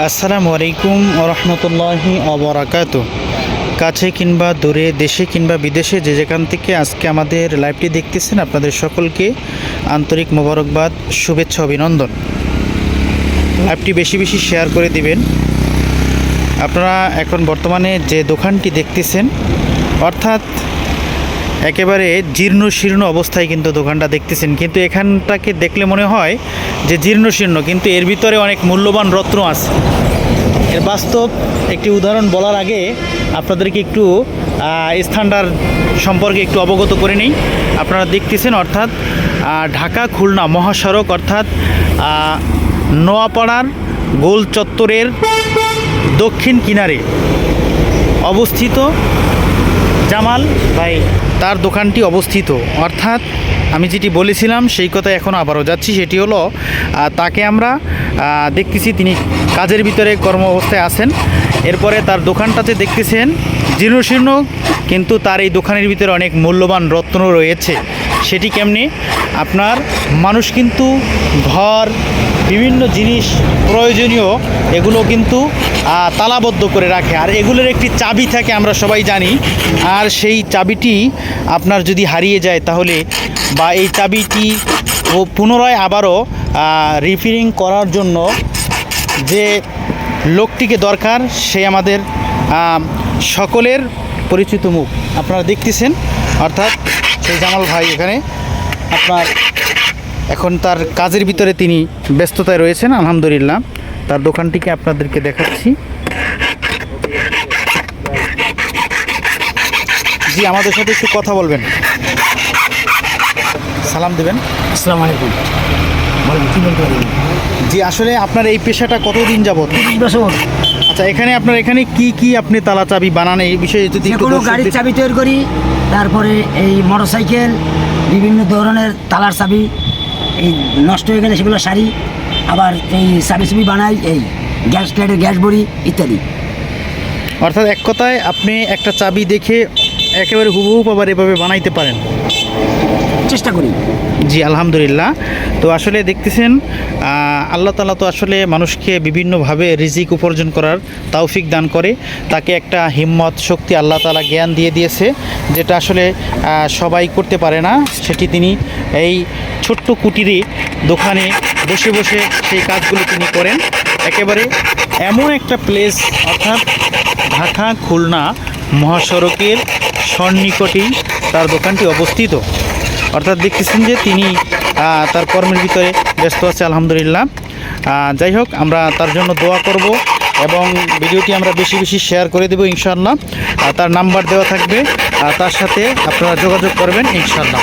আসসালামু আলাইকুম রহমতুল্লাহি অবরাকাত কাছে কিংবা দূরে, দেশে কিংবা বিদেশে যে যেখান থেকে আজকে আমাদের লাইভটি দেখতেছেন, আপনাদের সকলকে আন্তরিক মোবারকবাদ, শুভেচ্ছা, অভিনন্দন। লাইভটি বেশি বেশি শেয়ার করে দিবেন। আপনারা এখন বর্তমানে যে দোকানটি দেখতেছেন, অর্থাৎ একেবারে জীর্ণ শীর্ণ অবস্থায় কিন্তু দোকানটা দেখতেছেন। কিন্তু এখানটাকে দেখলে মনে হয় যে জীর্ণ শীর্ণ কিন্তু এর ভিতরে অনেক মূল্যবান রত্ন আছে। এর বাস্তব একটি উদাহরণ বলার আগে আপনাদেরকে একটু স্থানটার সম্পর্কে একটু অবগত করে নিই। আপনারা দেখতেছেন অর্থাৎ ঢাকা খুলনা মহাসড়ক অর্থাৎ নোয়াপাড়ার গোল চত্বরের দক্ষিণ কিনারে অবস্থিত জামাল ভাই তার দোকানটি অবস্থিত। অর্থাৎ আমি যেটি বলেছিলাম, সেই কথা এখন আবারও যাচ্ছি, সেটি হলো তাকে আমরা দেখতেছি তিনি কাজের ভিতরে কর্ম অবস্থায় আছেন। এরপরে তার দোকানটাতে দেখতেছেন জীর্ণশীর্ণ কিন্তু তার এই দোকানের ভিতরে অনেক মূল্যবান রত্ন রয়েছে। সেটি কেমনি? আপনার মানুষ কিন্তু ঘর বিভিন্ন জিনিস প্রয়োজনীয়, এগুলো কিন্তু তালাবদ্ধ করে রাখে। আর এগুলোর একটি চাবি থাকে, আমরা সবাই জানি। আর সেই চাবিটি আপনার যদি হারিয়ে যায় তাহলে, বা এই চাবিটি ও পুনরায় আবারও রিপেয়ারিং করার জন্য যে লোকটিকে দরকার, সে আমাদের সকলের পরিচিত মুখ। আপনারা দেখতেছেন, অর্থাৎ সেই জামাল ভাই এখানে আপনার এখন তার কাজের ভিতরে তিনি ব্যস্ততায় রয়েছেন আলহামদুলিল্লাহ। তার দোকানটিকে আপনাদেরকে দেখাচ্ছি। জি আমাদের সাথে একটু কথা বলবেন। সালাম দেবেন। আসসালাম আলাইকুম। জি আসলে আপনার এই পেশাটা কতদিন যাবত বছর। আচ্ছা এখানে আপনার এখানে কি কি আপনি তালা চাবি বানান? এই বিষয়ে যদি কোনো গাড়ির চাবি তৈরি করি তারপরে এই মোটরসাইকেল বিভিন্ন ধরনের তালার চাবি এই নষ্ট হয়ে গেলে সেগুলো সারি আবার এই চাবি বানাই এই গ্যাস লাইটের গ্যাস বড়ি ইত্যাদি। অর্থাৎ এক কথায় আপনি একটা চাবি দেখে একেবারে হুবহু আবার এভাবে বানাইতে পারেন। চেষ্টা করি। জি আলহামদুলিল্লাহ। তো আসলে দেখতেছেন আল্লাহ তালা তো আসলে মানুষকে বিভিন্নভাবে রিজিক উপার্জন করার তৌফিক দান করে। তাকে একটা হিম্মত শক্তি আল্লাহ তালা জ্ঞান দিয়ে দিয়েছে যেটা আসলে সবাই করতে পারে না। সেটি তিনি এই ছোট্ট কুটিরে দোকানে বসে বসে সেই কাজগুলো তিনি করেন। একেবারে এমন একটা প্লেস অর্থাৎ ঢাকা খুলনা মহাসড়কের সন্নিকটেই তার দোকানটি অবস্থিত। অর্থাৎ দেখতেছেন যে তিনি তার কর্মের ভিতরে ব্যস্ত আছে, আলহামদুলিল্লাহ। যাই হোক, আমরা তার জন্য দোয়া করব এবং ভিডিওটি আমরা বেশি বেশি শেয়ার করে দেবো ইনশাআল্লাহ। আর তার নাম্বার দেওয়া থাকবে। তার সাথে আপনারা যোগাযোগ করবেন ইনশাআল্লাহ।